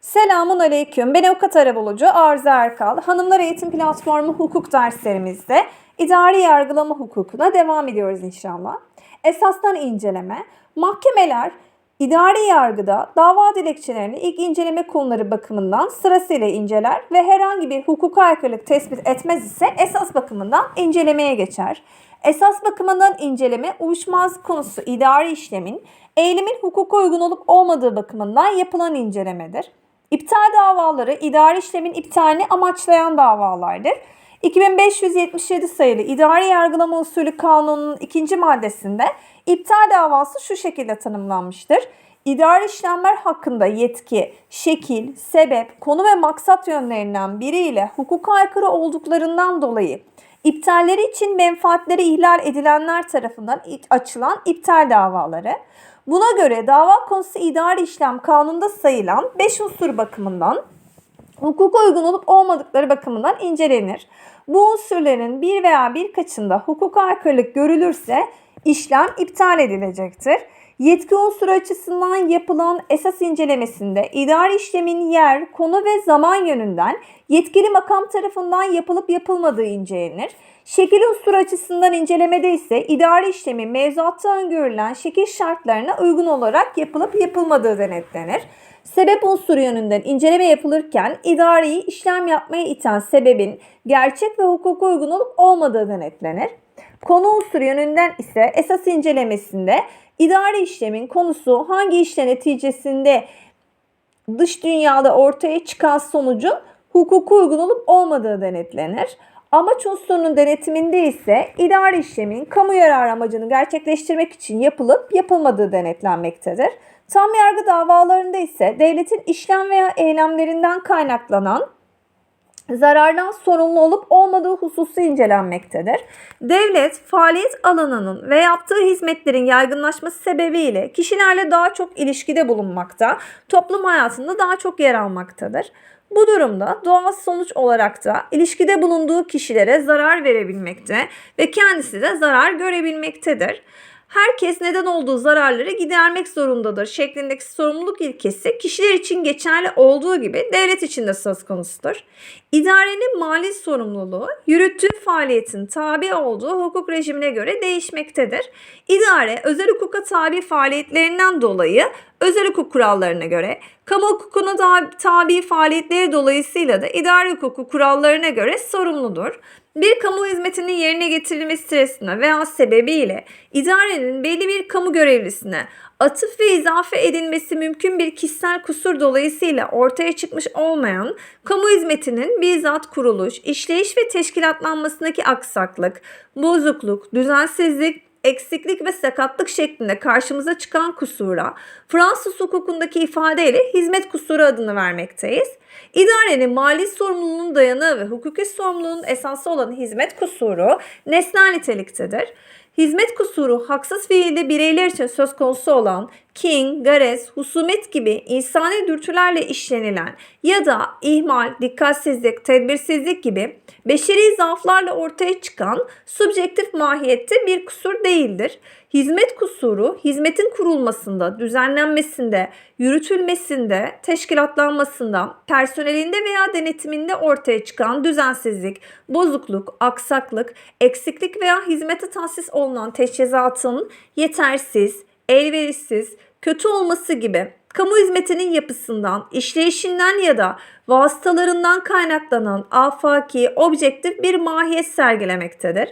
Selamun Aleyküm. Ben Avukat Arabulucu Arzu Erkal. Hanımlar Eğitim Platformu hukuk derslerimizde idari yargılama hukukuna devam ediyoruz inşallah. Esastan inceleme. Mahkemeler idari yargıda dava dilekçelerini ilk inceleme konuları bakımından sırasıyla inceler ve herhangi bir hukuka aykırılık tespit etmez ise esas bakımından incelemeye geçer. Esas bakımından inceleme uyuşmazlık konusu idari işlemin, eylemin hukuka uygun olup olmadığı bakımından yapılan incelemedir. İptal davaları idari işlemin iptalini amaçlayan davalardır. 2577 sayılı İdari Yargılama Usulü Kanunu'nun ikinci maddesinde iptal davası şu şekilde tanımlanmıştır. İdari işlemler hakkında yetki, şekil, sebep, konu ve maksat yönlerinden biriyle hukuka aykırı olduklarından dolayı iptalleri için menfaatleri ihlal edilenler tarafından açılan iptal davaları. Buna göre dava konusu idari işlem kanunda sayılan 5 unsur bakımından hukuka uygun olup olmadıkları bakımından incelenir. Bu unsurların bir veya birkaçında hukuka aykırılık görülürse işlem iptal edilecektir. Yetki unsuru açısından yapılan esas incelemesinde idari işlemin yer, konu ve zaman yönünden yetkili makam tarafından yapılıp yapılmadığı incelenir. Şekil unsuru açısından incelemede ise idari işlemin mevzuatta öngörülen şekil şartlarına uygun olarak yapılıp yapılmadığı denetlenir. Sebep unsuru yönünden inceleme yapılırken idari işlem yapmaya iten sebebin gerçek ve hukuka uygun olup olmadığı denetlenir. Konu unsuru yönünden ise esas incelemesinde idari işlemin konusu hangi işle neticesinde dış dünyada ortaya çıkan sonucun hukuka uygun olup olmadığı denetlenir. Amaç unsurunun denetiminde ise idari işlemin kamu yararı amacını gerçekleştirmek için yapılıp yapılmadığı denetlenmektedir. Tam yargı davalarında ise devletin işlem veya eylemlerinden kaynaklanan zarardan sorumlu olup olmadığı hususu incelenmektedir. Devlet faaliyet alanının ve yaptığı hizmetlerin yaygınlaşması sebebiyle kişilerle daha çok ilişkide bulunmakta, toplum hayatında daha çok yer almaktadır. Bu durumda doğal sonuç olarak da ilişkide bulunduğu kişilere zarar verebilmekte ve kendisi de zarar görebilmektedir herkes neden olduğu zararları gidermek zorundadır şeklindeki sorumluluk ilkesi kişiler için geçerli olduğu gibi devlet için de söz konusudur. İdarenin mali sorumluluğu yürüttüğü faaliyetin tabi olduğu hukuk rejimine göre değişmektedir. İdare özel hukuka tabi faaliyetlerinden dolayı özel hukuk kurallarına göre, kamu hukukuna tabi faaliyetleri dolayısıyla da idari hukuku kurallarına göre sorumludur. Bir kamu hizmetinin yerine getirilmesi sırasında veya sebebiyle idarenin belli bir kamu görevlisine atıf ve izafe edilmesi mümkün bir kişisel kusur dolayısıyla ortaya çıkmış olmayan kamu hizmetinin bizzat kuruluş, işleyiş ve teşkilatlanmasındaki aksaklık, bozukluk, düzensizlik, eksiklik ve sakatlık şeklinde karşımıza çıkan kusura Fransız hukukundaki ifadeyle hizmet kusuru adını vermekteyiz. İdarenin mali sorumluluğunun dayanığı ve hukuki sorumluluğun esası olan hizmet kusuru nesnel niteliktedir. Hizmet kusuru haksız fiilde bireyler için söz konusu olan kin, gares, husumet gibi insani dürtülerle işlenilen ya da ihmal, dikkatsizlik, tedbirsizlik gibi beşeri zaaflarla ortaya çıkan subjektif mahiyette bir kusur değildir. Hizmet kusuru hizmetin kurulmasında, düzenlenmesinde, yürütülmesinde, teşkilatlanmasında, personelinde veya denetiminde ortaya çıkan düzensizlik, bozukluk, aksaklık, eksiklik veya hizmete tahsis olunan teçhizatın yetersiz, elverişsiz, kötü olması gibi kamu hizmetinin yapısından, işleyişinden ya da vasıtalarından kaynaklanan afaki, objektif bir mahiyet sergilemektedir.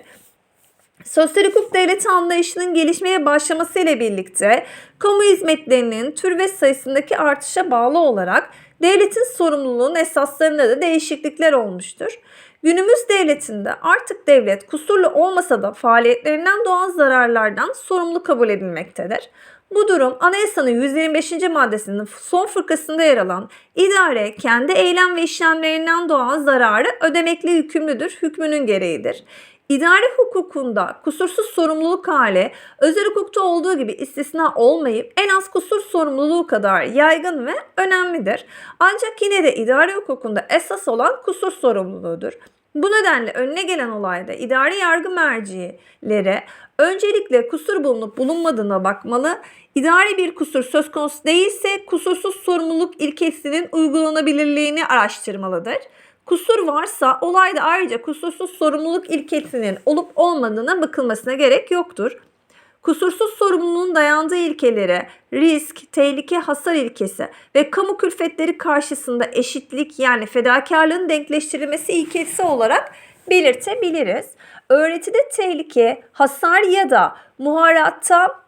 Sosyal hukuk devleti anlayışının gelişmeye başlamasıyla birlikte kamu hizmetlerinin tür ve sayısındaki artışa bağlı olarak devletin sorumluluğunun esaslarında da değişiklikler olmuştur. Günümüz devletinde artık devlet kusurlu olmasa da faaliyetlerinden doğan zararlardan sorumlu kabul edilmektedir. Bu durum anayasanın 125. maddesinin son fırkasında yer alan idare kendi eylem ve işlemlerinden doğan zararı ödemekle yükümlüdür hükmünün gereğidir. İdare hukukunda kusursuz sorumluluk hali özel hukukta olduğu gibi istisna olmayıp en az kusur sorumluluğu kadar yaygın ve önemlidir. Ancak yine de idare hukukunda esas olan kusur sorumluluğudur. Bu nedenle önüne gelen olayda idari yargı mercileri öncelikle kusur bulunup bulunmadığına bakmalı, İdari bir kusur söz konusu değilse kusursuz sorumluluk ilkesinin uygulanabilirliğini araştırmalıdır. Kusur varsa olayda ayrıca kusursuz sorumluluk ilkesinin olup olmadığına bakılmasına gerek yoktur. Kusursuz sorumluluğun dayandığı ilkelere risk, tehlike, hasar ilkesi ve kamu külfetleri karşısında eşitlik yani fedakarlığın denkleştirilmesi ilkesi olarak belirtebiliriz. Öğretide tehlike, hasar ya da muharatta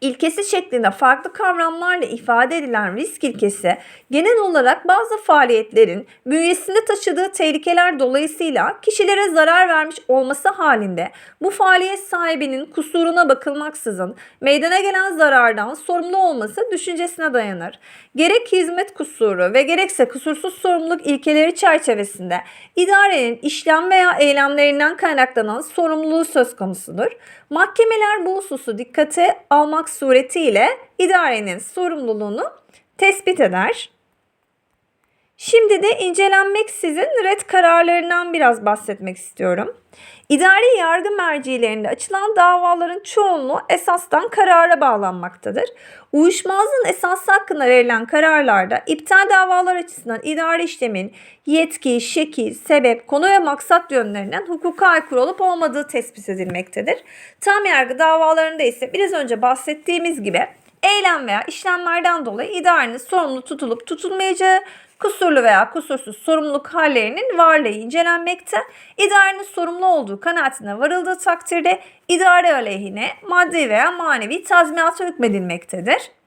ilkesi şeklinde farklı kavramlarla ifade edilen risk ilkesi genel olarak bazı faaliyetlerin bünyesinde taşıdığı tehlikeler dolayısıyla kişilere zarar vermiş olması halinde bu faaliyet sahibinin kusuruna bakılmaksızın meydana gelen zarardan sorumlu olması düşüncesine dayanır. Gerek hizmet kusuru ve gerekse kusursuz sorumluluk ilkeleri çerçevesinde idarenin işlem veya eylemlerinden kaynaklanan sorumluluğu söz konusudur. Mahkemeler bu hususu dikkate almak suretiyle idarenin sorumluluğunu tespit eder. Şimdi de incelenmeksizin red kararlarından biraz bahsetmek istiyorum. İdari yargı mercilerinde açılan davaların çoğunluğu esastan karara bağlanmaktadır. Uyuşmazlığın esası hakkında verilen kararlarda iptal davalar açısından idari işlemin yetki, şekil, sebep, konu ve maksat yönlerinden hukuka aykırı olup olmadığı tespit edilmektedir. Tam yargı davalarında ise biraz önce bahsettiğimiz gibi eylem veya işlemlerden dolayı idarenin sorumlu tutulup tutulmayacağı, kusurlu veya kusursuz sorumluluk hallerinin varlığı incelenmekte. İdarenin sorumlu olduğu kanaatine varıldığı takdirde idare aleyhine maddi veya manevi tazminata hükmedilmektedir.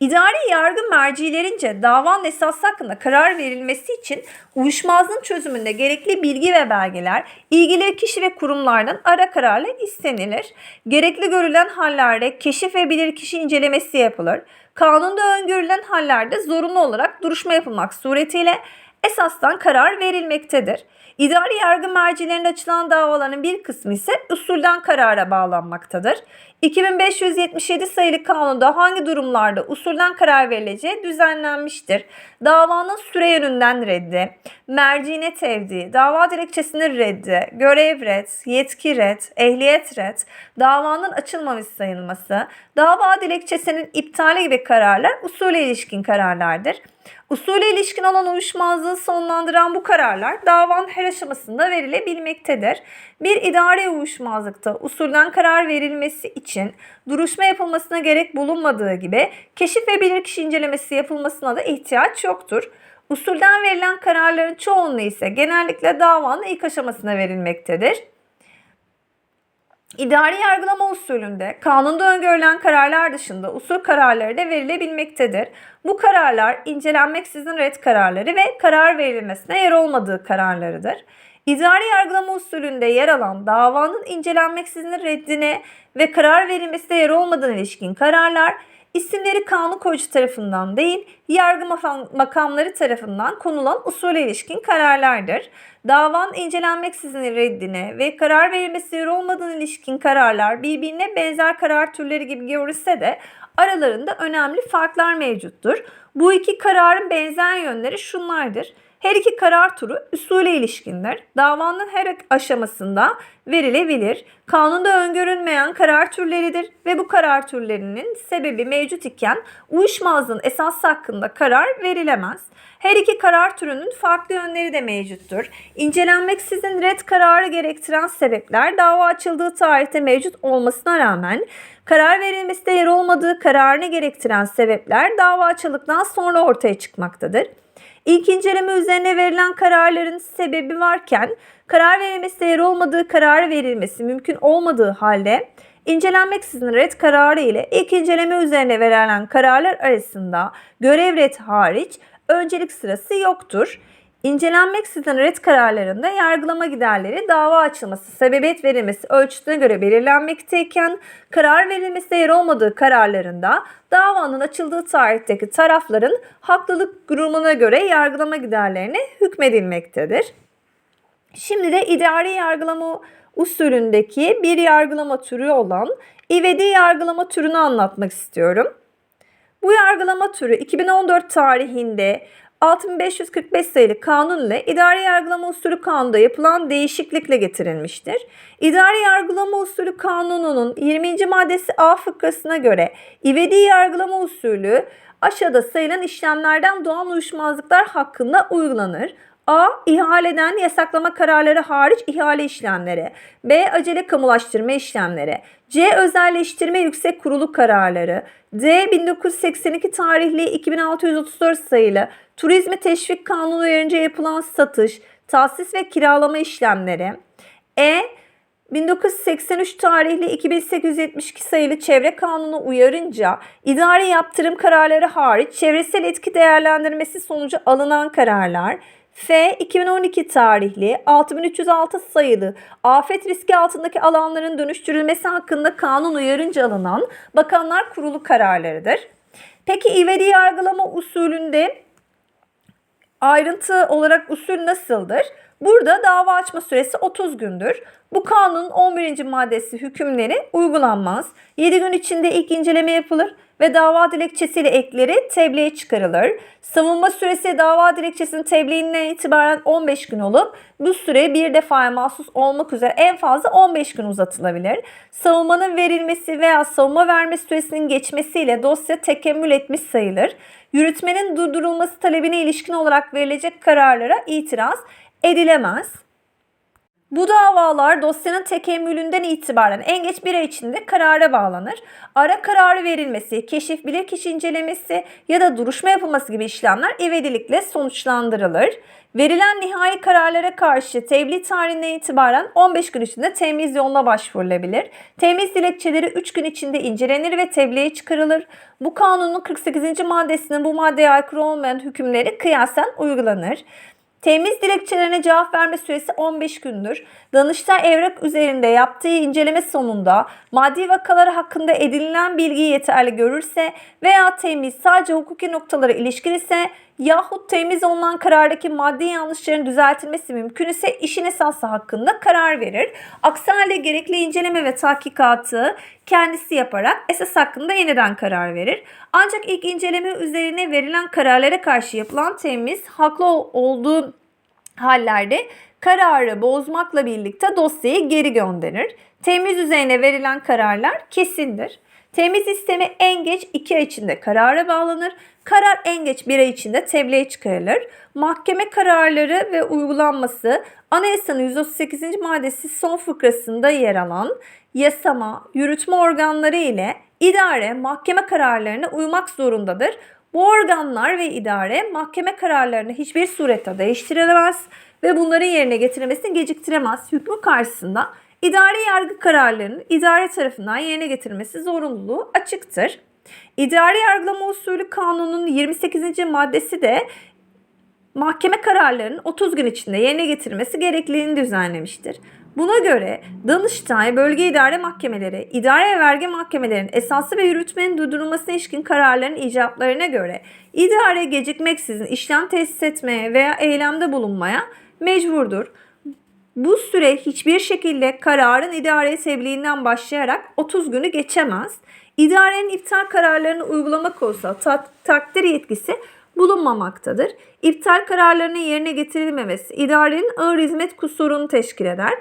İdari yargı mercilerince davanın esası hakkında karar verilmesi için uyuşmazlığın çözümünde gerekli bilgi ve belgeler ilgili kişi ve kurumlardan ara kararla istenilir. Gerekli görülen hallerde keşif ve bilirkişi incelemesi yapılır. Kanunda öngörülen hallerde zorunlu olarak duruşma yapılmak suretiyle esastan karar verilmektedir. İdari yargı mercilerinde açılan davaların bir kısmı ise usulden karara bağlanmaktadır. 2577 sayılı kanunda hangi durumlarda usulden karar verileceği düzenlenmiştir. Davanın süre yönünden reddi, mercine tevdi, dava dilekçesinin reddi, görev red, yetki red, ehliyet red, davanın açılmamış sayılması, dava dilekçesinin iptali gibi kararlar usule ilişkin kararlardır. Usule ilişkin olan uyuşmazlığı sonlandıran bu kararlar davanın her aşamasında verilebilmektedir. Bir idari uyuşmazlıkta usulden karar verilmesi için duruşma yapılmasına gerek bulunmadığı gibi keşif ve bilirkişi incelemesi yapılmasına da ihtiyaç yoktur. Usulden verilen kararların çoğunluğu ise genellikle davanın ilk aşamasına verilmektedir. İdari yargılama usulünde kanunda öngörülen kararlar dışında usul kararları da verilebilmektedir. Bu kararlar incelenmeksizin red kararları ve karar verilmesine yer olmadığı kararlarıdır. İdari yargılama usulünde yer alan davanın incelenmeksizin reddine ve karar verilmesine yer olmadığına ilişkin kararlar isimleri kanun koyucu tarafından değil, yargı makamları tarafından konulan usule ilişkin kararlardır. Davan incelenmeksizin reddine ve karar verilmesi yer olmadığına ilişkin kararlar birbirine benzer karar türleri gibi görülse de aralarında önemli farklar mevcuttur. Bu iki kararın benzer yönleri şunlardır. Her iki karar turu usule ilişkindir. Davanın her aşamasında verilebilir. Kanunda öngörülmeyen karar türleridir ve bu karar türlerinin sebebi mevcut iken uyuşmazlığın esas hakkında karar verilemez. Her iki karar türünün farklı yönleri de mevcuttur. İncelenmeksizin red kararı gerektiren sebepler dava açıldığı tarihte mevcut olmasına rağmen karar verilmesinde yer olmadığı kararını gerektiren sebepler dava açıldıktan sonra ortaya çıkmaktadır. İlk inceleme üzerine verilen kararların sebebi varken karar verilmesi yer olmadığı karar verilmesi mümkün olmadığı halde incelenmeksizin red kararı ile ilk inceleme üzerine verilen kararlar arasında görev red hariç öncelik sırası yoktur. İncelenmeksizin red kararlarında yargılama giderleri dava açılması, sebebiyet verilmesi ölçütüne göre belirlenmekteyken karar verilmesi yer olmadığı kararlarında davanın açıldığı tarihteki tarafların haklılık durumuna göre yargılama giderlerine hükmedilmektedir. Şimdi de idari yargılama usulündeki bir yargılama türü olan ivedi yargılama türünü anlatmak istiyorum. Bu yargılama türü 2014 tarihinde 6545 sayılı kanun ile idari yargılama usulü kanunda yapılan değişiklikle getirilmiştir. İdari yargılama usulü kanununun 20. maddesi A fıkrasına göre ivedi yargılama usulü aşağıda sayılan işlemlerden doğan uyuşmazlıklar hakkında uygulanır. A. İhaleden yasaklama kararları hariç ihale işlemleri. B. Acele kamulaştırma işlemleri. C. Özelleştirme yüksek kurulu kararları. D. 1982 tarihli 2634 sayılı Turizmi Teşvik Kanunu uyarınca yapılan satış, tahsis ve kiralama işlemleri. E. 1983 tarihli 2872 sayılı Çevre Kanunu uyarınca idari yaptırım kararları hariç çevresel etki değerlendirmesi sonucu alınan kararlar. F 2012 tarihli 6306 sayılı afet riski altındaki alanların dönüştürülmesi hakkında kanun uyarınca alınan Bakanlar Kurulu kararlarıdır. Peki ivedi yargılama usulünde ayrıntı olarak usul nasıldır? Burada dava açma süresi 30 gündür. Bu kanunun 11. maddesi hükümleri uygulanmaz. 7 gün içinde ilk inceleme yapılır ve dava dilekçesiyle ekleri tebliğe çıkarılır. Savunma süresi dava dilekçesinin tebliğinden itibaren 15 gün olup bu süre bir defaya mahsus olmak üzere en fazla 15 gün uzatılabilir. Savunmanın verilmesi veya savunma verme süresinin geçmesiyle dosya tekemmül etmiş sayılır. Yürütmenin durdurulması talebine ilişkin olarak verilecek kararlara itiraz edilemez. Bu davalar dosyanın tekemmülünden itibaren en geç bir ay içinde karara bağlanır. Ara kararı verilmesi, keşif bilirkişi incelemesi ya da duruşma yapılması gibi işlemler ivedilikle sonuçlandırılır. Verilen nihai kararlara karşı tebliğ tarihinden itibaren 15 gün içinde temiz yoluna başvurulabilir. Temiz dilekçeleri 3 gün içinde incelenir ve tebliğe çıkarılır. Bu kanunun 48. maddesinin bu maddeye aykırı olmayan hükümleri kıyasen uygulanır. Temiz dilekçelerine cevap verme süresi 15 gündür. Danıştay evrak üzerinde yaptığı inceleme sonunda maddi vakalar hakkında edinilen bilgiyi yeterli görürse veya temiz sadece hukuki noktalara ilişkin ise yahut temiz olunan karardaki maddi yanlışların düzeltilmesi mümkün ise işin esası hakkında karar verir. Aksi halde gerekli inceleme ve tahkikatı kendisi yaparak esas hakkında yeniden karar verir. Ancak ilk inceleme üzerine verilen kararlara karşı yapılan temiz haklı olduğu hallerde kararı bozmakla birlikte dosyayı geri gönderir. Temiz üzerine verilen kararlar kesindir. Temiz istemi en geç 2 ay içinde karara bağlanır. Karar en geç 1 ay içinde tebliğe çıkarılır. Mahkeme kararları ve uygulanması Anayasanın 138. maddesi son fıkrasında yer alan yasama, yürütme organları ile idare mahkeme kararlarına uymak zorundadır. Bu organlar ve idare mahkeme kararlarını hiçbir surette değiştiremez ve bunların yerine getirilmesini geciktiremez. Hükmü karşısında idari yargı kararlarının idare tarafından yerine getirilmesi zorunluluğu açıktır. İdari yargılama usulü kanunun 28. maddesi de mahkeme kararlarının 30 gün içinde yerine getirilmesi gerekliliğini düzenlemiştir. Buna göre Danıştay, bölge idare mahkemeleri, idare ve vergi mahkemelerinin esası ve yürütmenin durdurulmasına ilişkin kararların icaplarına göre idare gecikmeksizin işlem tesis etmeye veya eylemde bulunmaya mecburdur. Bu süre hiçbir şekilde kararın idare tebliğinden başlayarak 30 günü geçemez. İdarenin iptal kararlarını uygulamak olsa ta- takdir yetkisi bulunmamaktadır. İptal kararlarının yerine getirilmemesi idarenin ağır hizmet kusurunu teşkil eder.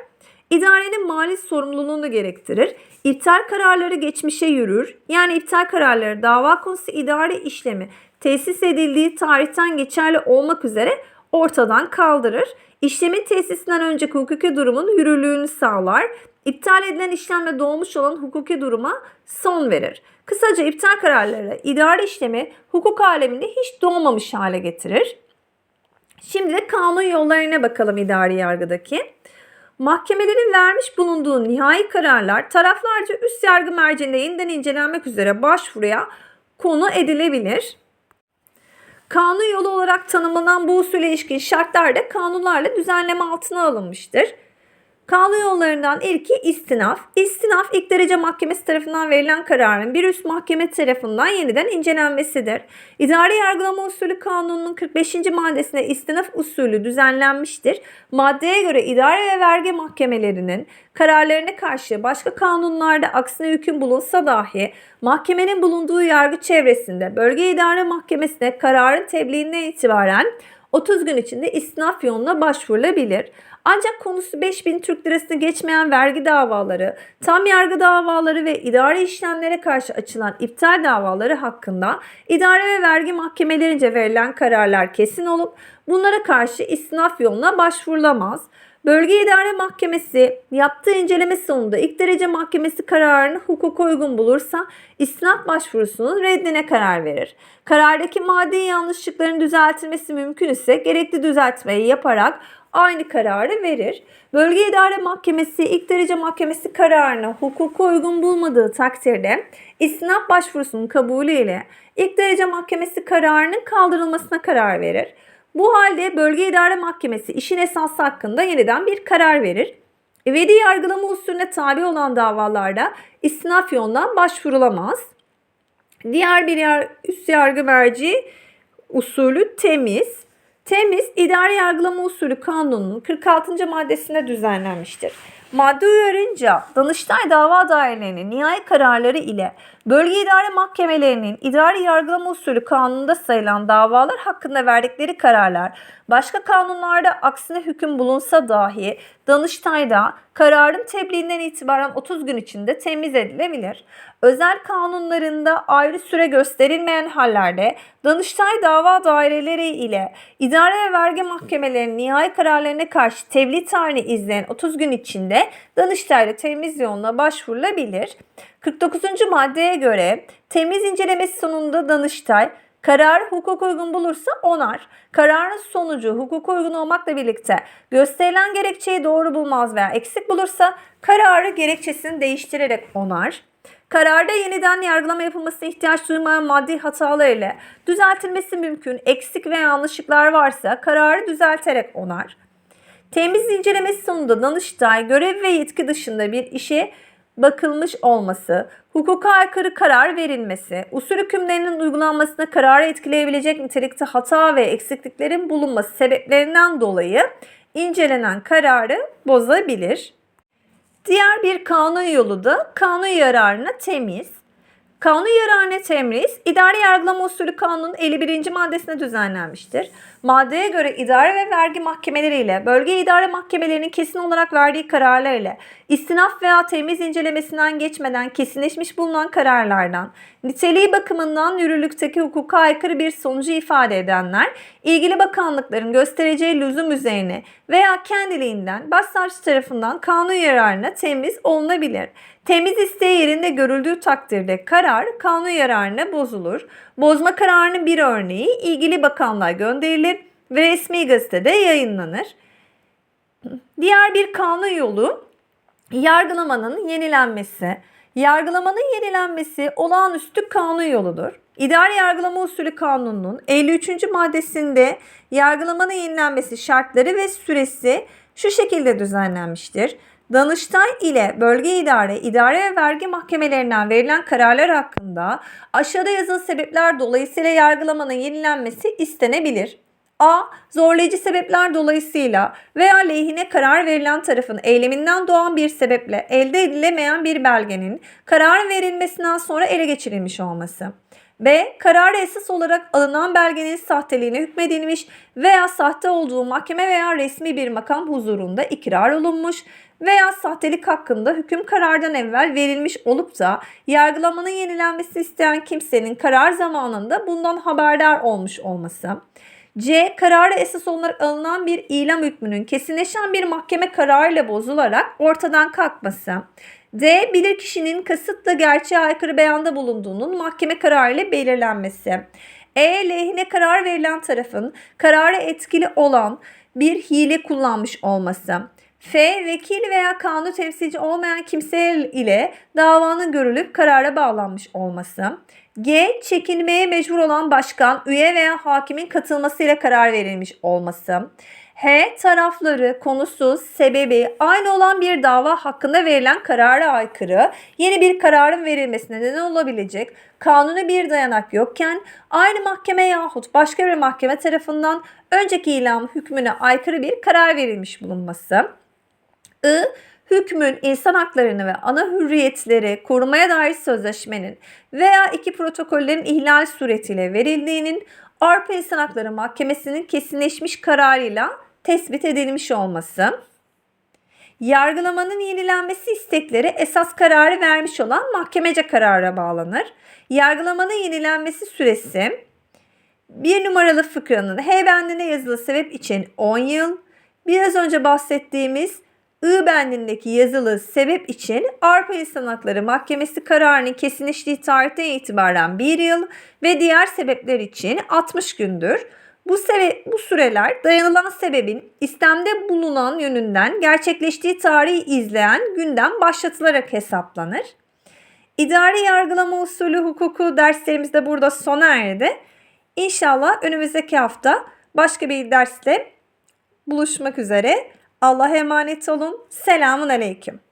İdarenin mali sorumluluğunu gerektirir. İptal kararları geçmişe yürür. Yani iptal kararları dava konusu idare işlemi tesis edildiği tarihten geçerli olmak üzere ortadan kaldırır. İşlemin tesisinden önceki hukuki durumun yürürlüğünü sağlar. İptal edilen işlemle doğmuş olan hukuki duruma son verir. Kısaca iptal kararları idari işlemi hukuk aleminde hiç doğmamış hale getirir. Şimdi de kanun yollarına bakalım idari yargıdaki. Mahkemelerin vermiş bulunduğu nihai kararlar taraflarca üst yargı merceğinde yeniden incelenmek üzere başvuruya konu edilebilir. Kanun yolu olarak tanımlanan bu usule ilişkin şartlar da kanunlarla düzenleme altına alınmıştır. Kanun yollarından ilki istinaf. İstinaf ilk derece mahkemesi tarafından verilen kararın bir üst mahkeme tarafından yeniden incelenmesidir. İdari yargılama usulü kanununun 45. maddesinde istinaf usulü düzenlenmiştir. Maddeye göre idare ve vergi mahkemelerinin kararlarına karşı başka kanunlarda aksine hüküm bulunsa dahi mahkemenin bulunduğu yargı çevresinde bölge idare mahkemesine kararın tebliğinden itibaren 30 gün içinde istinaf yoluna başvurulabilir. Ancak konusu 5000 Türk lirasını geçmeyen vergi davaları, tam yargı davaları ve idari işlemlere karşı açılan iptal davaları hakkında idare ve vergi mahkemelerince verilen kararlar kesin olup bunlara karşı istinaf yoluna başvurulamaz. Bölge İdare Mahkemesi yaptığı inceleme sonunda ilk derece mahkemesi kararını hukuka uygun bulursa istinaf başvurusunun reddine karar verir. Karardaki maddi yanlışlıkların düzeltilmesi mümkün ise gerekli düzeltmeyi yaparak aynı kararı verir. Bölge İdare Mahkemesi ilk derece mahkemesi kararını hukuka uygun bulmadığı takdirde istinaf başvurusunun kabulü ile ilk derece mahkemesi kararının kaldırılmasına karar verir. Bu halde Bölge İdare Mahkemesi işin esası hakkında yeniden bir karar verir. İvedi yargılama usulüne tabi olan davalarda istinaf yolundan başvurulamaz. Diğer bir yar, üst yargı merci usulü temiz. Temiz idari yargılama usulü kanununun 46. maddesinde düzenlenmiştir. Madde uyarınca Danıştay dava dairelerinin nihai kararları ile bölge idare mahkemelerinin idari yargılama usulü kanununda sayılan davalar hakkında verdikleri kararlar başka kanunlarda aksine hüküm bulunsa dahi Danıştay'da kararın tebliğinden itibaren 30 gün içinde temiz edilebilir. Özel kanunlarında ayrı süre gösterilmeyen hallerde Danıştay dava daireleri ile idare ve vergi mahkemelerinin nihai kararlarına karşı tebliğ tarihini izleyen 30 gün içinde Danıştay'da temiz yoluna başvurulabilir. 49. maddeye göre temiz incelemesi sonunda Danıştay Karar hukuk uygun bulursa onar. Kararın sonucu hukuk uygun olmakla birlikte gösterilen gerekçeyi doğru bulmaz veya eksik bulursa kararı gerekçesini değiştirerek onar. Kararda yeniden yargılama yapılmasına ihtiyaç duymayan maddi hatalar ile düzeltilmesi mümkün eksik ve yanlışlıklar varsa kararı düzelterek onar. Temiz incelemesi sonunda Danıştay görev ve yetki dışında bir işe bakılmış olması, hukuka aykırı karar verilmesi, usul hükümlerinin uygulanmasına kararı etkileyebilecek nitelikte hata ve eksikliklerin bulunması sebeplerinden dolayı incelenen kararı bozabilir. Diğer bir kanun yolu da kanun yararına temiz. Kanun yararına temriz, idari yargılama usulü kanunun 51. maddesine düzenlenmiştir. Maddeye göre idare ve vergi mahkemeleri ile bölge idare mahkemelerinin kesin olarak verdiği kararlar ile istinaf veya temiz incelemesinden geçmeden kesinleşmiş bulunan kararlardan niteliği bakımından yürürlükteki hukuka aykırı bir sonucu ifade edenler ilgili bakanlıkların göstereceği lüzum üzerine veya kendiliğinden başsavcı tarafından kanun yararına temiz olunabilir. Temiz isteği yerinde görüldüğü takdirde karar kanun yararına bozulur. Bozma kararının bir örneği ilgili bakanlığa gönderilir ve resmi gazetede yayınlanır. Diğer bir kanun yolu yargılamanın yenilenmesi. Yargılamanın yenilenmesi olağanüstü kanun yoludur. İdari yargılama usulü kanununun 53. maddesinde yargılamanın yenilenmesi şartları ve süresi şu şekilde düzenlenmiştir. Danıştay ile bölge idare, idare ve vergi mahkemelerinden verilen kararlar hakkında aşağıda yazılı sebepler dolayısıyla yargılamanın yenilenmesi istenebilir. A. Zorlayıcı sebepler dolayısıyla veya lehine karar verilen tarafın eyleminden doğan bir sebeple elde edilemeyen bir belgenin karar verilmesinden sonra ele geçirilmiş olması. B. Kararı esas olarak alınan belgenin sahteliğine hükmedilmiş veya sahte olduğu mahkeme veya resmi bir makam huzurunda ikrar olunmuş veya sahtelik hakkında hüküm karardan evvel verilmiş olup da yargılamanın yenilenmesi isteyen kimsenin karar zamanında bundan haberdar olmuş olması. C. Kararı esas olarak alınan bir ilam hükmünün kesinleşen bir mahkeme kararıyla bozularak ortadan kalkması. D. Bilirkişinin kasıtla gerçeğe aykırı beyanda bulunduğunun mahkeme kararıyla belirlenmesi. E. Lehine karar verilen tarafın kararı etkili olan bir hile kullanmış olması. F. Vekil veya kanun temsilci olmayan kimse ile davanın görülüp karara bağlanmış olması. G. Çekinmeye mecbur olan başkan, üye veya hakimin katılmasıyla karar verilmiş olması. H. Tarafları, konusu, sebebi aynı olan bir dava hakkında verilen karara aykırı yeni bir kararın verilmesine neden olabilecek kanuni bir dayanak yokken aynı mahkeme yahut başka bir mahkeme tarafından önceki ilan hükmüne aykırı bir karar verilmiş bulunması. I. Hükmün insan haklarını ve ana hürriyetleri korumaya dair sözleşmenin veya iki protokollerin ihlal suretiyle verildiğinin Avrupa İnsan Hakları Mahkemesi'nin kesinleşmiş kararıyla tespit edilmiş olması. Yargılamanın yenilenmesi istekleri esas kararı vermiş olan mahkemece karara bağlanır. Yargılamanın yenilenmesi süresi bir numaralı fıkranın H bendine yazılı sebep için 10 yıl, biraz önce bahsettiğimiz I bendindeki yazılı sebep için Avrupa İnsan Hakları Mahkemesi kararının kesinleştiği tarihten itibaren 1 yıl ve diğer sebepler için 60 gündür. Bu, sebe bu süreler dayanılan sebebin istemde bulunan yönünden gerçekleştiği tarihi izleyen günden başlatılarak hesaplanır. İdari yargılama usulü hukuku derslerimiz de burada sona erdi. İnşallah önümüzdeki hafta başka bir dersle buluşmak üzere. Allah'a emanet olun. Selamun Aleyküm.